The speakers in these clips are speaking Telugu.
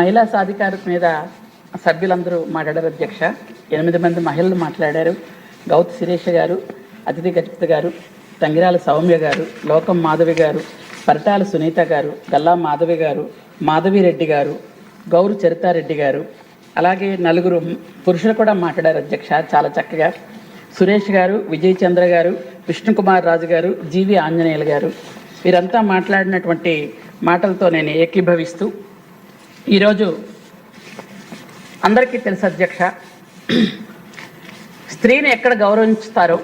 మహిళా సాధికారత మీద సభ్యులందరూ మాట్లాడారు అధ్యక్ష. ఎనిమిది మంది మహిళలు మాట్లాడారు. గౌత్ శిరీష గారు అతిథి గజపతి గారు తంగిరాల సౌమ్య గారు లోకం మాధవి గారు పరటాల సునీత గారు గల్లా మాధవి గారు మాధవిరెడ్డి గారు గౌరు చరితారెడ్డి గారు అలాగే నలుగురు పురుషులు కూడా మాట్లాడారు అధ్యక్ష చాలా చక్కగా. సురేష్ గారు విజయ్ చంద్ర గారు విష్ణుకుమార్ రాజు గారు జీవి ఆంజనేయులు గారు. వీరంతా మాట్లాడినటువంటి మాటలతో నేను ఏకీభవిస్తూ ఈరోజు అందరికీ తెలుసు అధ్యక్ష స్త్రీని ఎక్కడ గౌరవించుతారో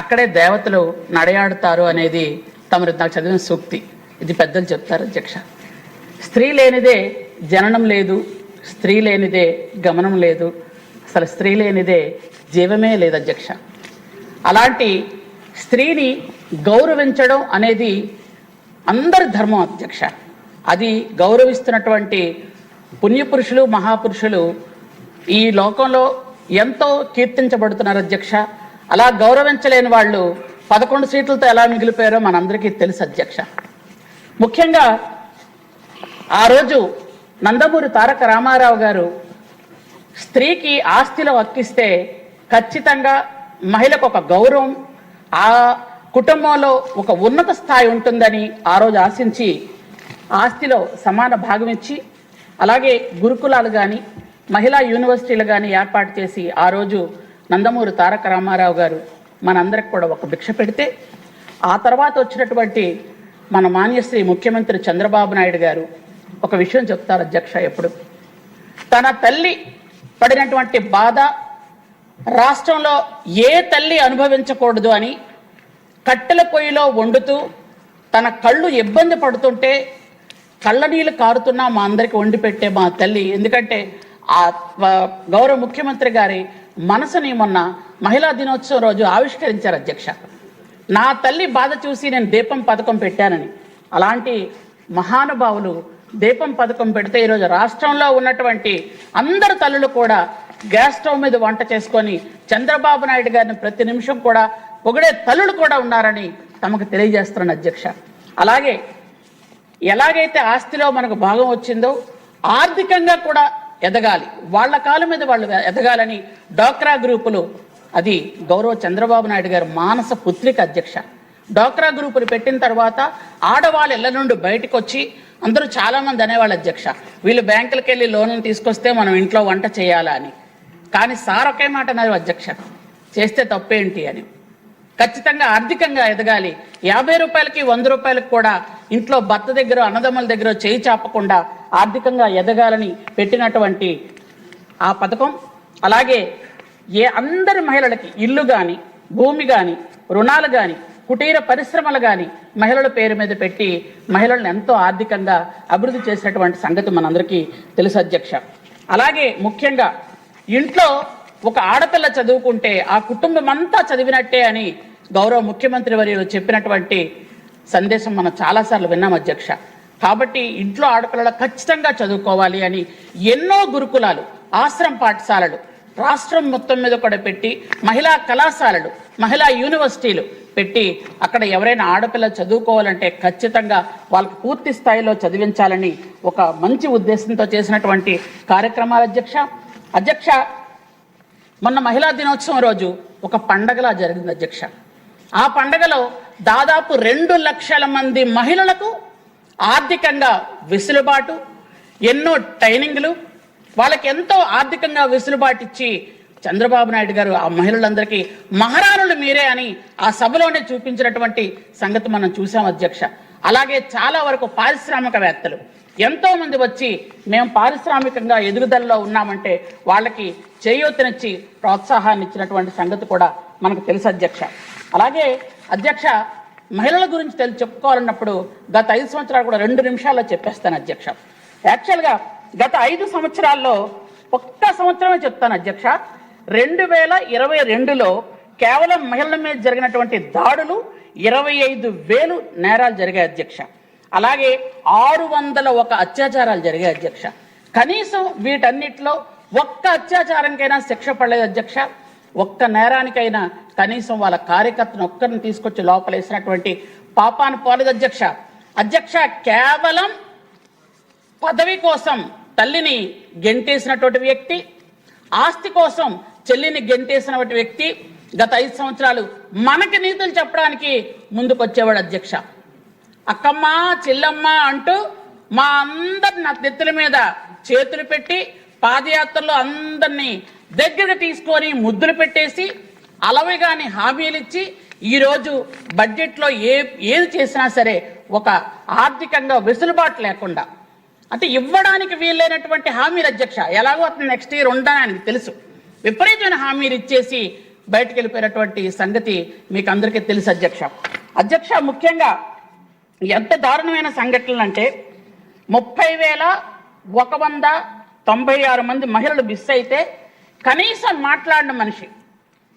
అక్కడే దేవతలు నడయాడుతారు అనేది తమరు నాకు చదివిన సూక్తి. ఇది పెద్దలు చెప్తారు అధ్యక్ష. స్త్రీ లేనిదే జననం లేదు స్త్రీ లేనిదే గమనం లేదు అసలు స్త్రీ లేనిదే జీవమే లేదు అధ్యక్ష. అలాంటి స్త్రీని గౌరవించడం అనేది అందరి ధర్మం అధ్యక్ష. అది గౌరవిస్తున్నటువంటి పుణ్యపురుషులు మహాపురుషులు ఈ లోకంలో ఎంతో కీర్తించబడుతున్నారు అధ్యక్ష. అలా గౌరవించలేని వాళ్ళు పదకొండు సీట్లతో ఎలా మిగిలిపోయారో మనందరికీ తెలుసు అధ్యక్ష. ముఖ్యంగా ఆ రోజు నందమూరి తారక రామారావు గారు స్త్రీకి ఆస్తిలో హక్కిస్తే ఖచ్చితంగా మహిళకు ఒక గౌరవం ఆ కుటుంబంలో ఒక ఉన్నత స్థాయి ఉంటుందని ఆ రోజు ఆశించి ఆస్తిలో సమాన భాగం ఇచ్చి అలాగే గురుకులాలు కానీ మహిళా యూనివర్సిటీలు కానీ ఏర్పాటు చేసి ఆ రోజు నందమూరి తారక రామారావు గారు మనందరికి కూడా ఒక భిక్ష పెడితే ఆ తర్వాత వచ్చినటువంటి మన మాన్యశ్రీ ముఖ్యమంత్రి చంద్రబాబు నాయుడు గారు ఒక విషయం చెప్తారు అధ్యక్ష ఎప్పుడు. తన తల్లి పడినటువంటి బాధ రాష్ట్రంలో ఏ తల్లి అనుభవించకూడదు అని కట్టెల పొయ్యిలో వండుతూ తన కళ్ళు ఇబ్బంది పడుతుంటే కళ్ళనీళ్ళు కారుతున్నా మా అందరికి వండి పెట్టే మా తల్లి. ఎందుకంటే ఆ గౌరవ ముఖ్యమంత్రి గారి మనసుని మొన్న మహిళా దినోత్సవం రోజు ఆవిష్కరించారు అధ్యక్ష. నా తల్లి బాధ చూసి నేను దీపం పథకం పెట్టానని. అలాంటి మహానుభావులు దీపం పథకం పెడితే ఈరోజు రాష్ట్రంలో ఉన్నటువంటి అందరు తల్లులు కూడా గ్యాస్ స్టవ్ మీద వంట చేసుకొని చంద్రబాబు నాయుడు గారిని ప్రతి నిమిషం కూడా పొగిడే తల్లులు కూడా ఉన్నారని తమకు తెలియజేస్తున్నాను అధ్యక్ష. అలాగే ఎలాగైతే ఆస్తిలో మనకు భాగం వచ్చిందో ఆర్థికంగా కూడా ఎదగాలి. వాళ్ళ కాళ్ళ మీద వాళ్ళు ఎదగాలని డోక్రా గ్రూపులు అది గౌరవ చంద్రబాబు నాయుడు గారు మానస పుత్రిక అధ్యక్ష. డోక్రా గ్రూపులు పెట్టిన తర్వాత ఆడవాళ్ళు ఇళ్ళ నుండి బయటకు వచ్చి అందరూ చాలా మంది అనేవాళ్ళు అధ్యక్ష. వీళ్ళు బ్యాంకులకు వెళ్ళి లోన్లు తీసుకొస్తే మనం ఇంట్లో వంట చేయాలా అని. కానీ సార్ ఒకే మాట అన్నారు అధ్యక్ష. చేస్తే తప్పేంటి అని. ఖచ్చితంగా ఆర్థికంగా ఎదగాలి. యాభై రూపాయలకి వంద రూపాయలకు కూడా ఇంట్లో భర్త దగ్గర అన్నదమ్ముల దగ్గర చేయి చాపకుండా ఆర్థికంగా ఎదగాలని పెట్టినటువంటి ఆ పథకం. అలాగే ఏ అందరి మహిళలకి ఇల్లు కానీ భూమి కానీ రుణాలు కానీ కుటీర పరిశ్రమలు కానీ మహిళల పేరు మీద పెట్టి మహిళలను ఎంతో ఆర్థికంగా అభివృద్ధి చేసినటువంటి సంగతి మనందరికీ తెలుసు అధ్యక్ష. అలాగే ముఖ్యంగా ఇంట్లో ఒక ఆడపిల్ల చదువుకుంటే ఆ కుటుంబం అంతా చదివినట్టే అని గౌరవ ముఖ్యమంత్రి వర్యులు చెప్పినటువంటి సందేశం మనం చాలాసార్లు విన్నాం అధ్యక్ష. కాబట్టి ఇంట్లో ఆడపిల్లలు ఖచ్చితంగా చదువుకోవాలి అని ఎన్నో గురుకులాలు ఆశ్రమ పాఠశాలలు రాష్ట్రం మొత్తం మీద కూడా పెట్టి మహిళా కళాశాలలు మహిళా యూనివర్సిటీలు పెట్టి అక్కడ ఎవరైనా ఆడపిల్ల చదువుకోవాలంటే ఖచ్చితంగా వాళ్ళకి పూర్తి స్థాయిలో చదివించాలని ఒక మంచి ఉద్దేశంతో చేసినటువంటి కార్యక్రమాలు అధ్యక్ష. అధ్యక్ష మొన్న మహిళా దినోత్సవం రోజు ఒక పండగలా జరిగింది అధ్యక్ష. ఆ పండగలో దాదాపు రెండు లక్షల మంది మహిళలకు ఆర్థికంగా వెసులుబాటు ఎన్నో ట్రైనింగ్లు వాళ్ళకి ఎంతో ఆర్థికంగా వెసులుబాటు ఇచ్చి చంద్రబాబు నాయుడు గారు ఆ మహిళలందరికీ మహారాణులు మీరే అని ఆ సభలోనే చూపించినటువంటి సంగతి మనం చూసాం అధ్యక్ష. అలాగే చాలా వరకు పారిశ్రామికవేత్తలు ఎంతో మంది వచ్చి మేము పారిశ్రామికంగా ఎదుగుదలలో ఉన్నామంటే వాళ్ళకి చేయూతనిచ్చి ప్రోత్సాహాన్ని ఇచ్చినటువంటి సంగతి కూడా మనకు తెలుసు అధ్యక్ష. అలాగే అధ్యక్ష మహిళల గురించి తెలి చెప్పుకోవాలన్నప్పుడు గత ఐదు సంవత్సరాలు కూడా రెండు నిమిషాల్లో చెప్పేస్తాను అధ్యక్ష. యాక్చువల్గా గత ఐదు సంవత్సరాల్లో ఒక్క సంవత్సరమే చెప్తాను అధ్యక్ష. రెండు వేల ఇరవై రెండులో కేవలం మహిళల మీద జరిగినటువంటి దాడులు ఇరవై ఐదు వేలు నేరాలు జరిగాయి అధ్యక్ష. అలాగే ఆరు వందల ఒక అత్యాచారాలు జరిగాయి అధ్యక్ష. కనీసం వీటన్నిటిలో ఒక్క అత్యాచారంకైనా శిక్ష పడలేదు అధ్యక్ష. ఒక్క నేరానికైనా కనీసం వాళ్ళ కార్యకర్తను ఒక్కరిని తీసుకొచ్చి లోపలేసినటువంటి పాపాను పోలేదు అధ్యక్ష. అధ్యక్ష కేవలం పదవి కోసం తల్లిని గెంటేసినటువంటి వ్యక్తి ఆస్తి కోసం చెల్లిని గెంటేసినటువంటి వ్యక్తి గత ఐదు సంవత్సరాలు మనకి నీతులు చెప్పడానికి ముందుకొచ్చేవాడు అధ్యక్ష. అక్కమ్మ చెల్లమ్మ అంటూ మా అందరి నా నెత్తుల మీద చేతులు పెట్టి పాదయాత్రలో అందరినీ దగ్గరకు తీసుకొని ముద్దులు పెట్టేసి అలవిగాని హామీలు ఇచ్చి ఈరోజు బడ్జెట్లో ఏ ఏది చేసినా సరే ఒక ఆర్థికంగా వెసులుబాటు లేకుండా అంటే ఇవ్వడానికి వీలైనటువంటి హామీలు అధ్యక్ష ఎలాగో అతను నెక్స్ట్ ఇయర్ ఉండని తెలుసు. విపరీతమైన హామీలు ఇచ్చేసి బయటకు వెళ్ళిపోయినటువంటి సంగతి మీకు అందరికీ తెలుసు అధ్యక్ష. అధ్యక్ష ముఖ్యంగా ఎంత దారుణమైన సంఘటనలు అంటే ముప్పై వేల ఒక వంద తొంభై ఆరు మంది మహిళలు మిస్ అయితే కనీసం మాట్లాడిన మనిషి.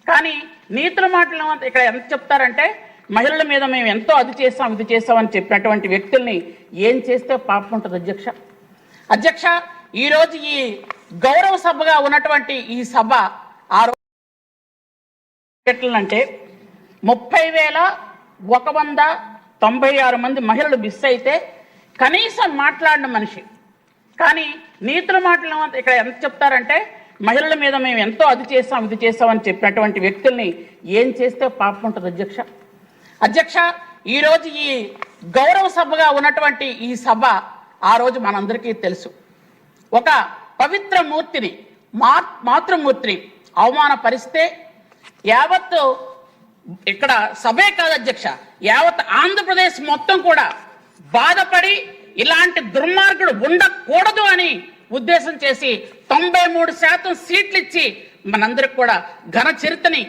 కానీ నీతుల మాటలు ఇక్కడ ఎంత చెప్తారంటే మహిళల మీద మేము ఎంతో అది చేస్తాం ఇది చేస్తాం అని చెప్పినటువంటి వ్యక్తుల్ని ఏం చేస్తే పాపం ఉంటుంది అధ్యక్ష? అధ్యక్ష ఈరోజు ఈ గౌరవ సభగా ఉన్నటువంటి ఈ సభ ఆ రోజు అంటే ముప్పై వేల ఒక వంద తొంభై ఆరు మంది మహిళలు మిస్ అయితే కనీసం మాట్లాడిన మనిషి. కానీ నీతుల మాటలు ఇక్కడ ఎంత చెప్తారంటే మహిళల మీద మేము ఎంతో అది చేస్తాం ఇది చేస్తాం అని చెప్పినటువంటి వ్యక్తుల్ని ఏం చేస్తే పాపం ఉంటుంది అధ్యక్ష? అధ్యక్ష ఈరోజు ఈ గౌరవ సభగా ఉన్నటువంటి ఈ సభ ఆ రోజు మనందరికీ తెలుసు. ఒక పవిత్ర మూర్తిని మా మాతృమూర్తిని అవమానపరిస్తే యావత్తు ఇక్కడ సభే కాదు అధ్యక్ష యావత్ ఆంధ్రప్రదేశ్ మొత్తం కూడా బాధపడి ఇలాంటి దుర్మార్గుడు ఉండకూడదు అని ఉద్దేశం చేసి తొంభై మూడు శాతం సీట్లు ఇచ్చి మనందరికి కూడా ఘన చరిత్రని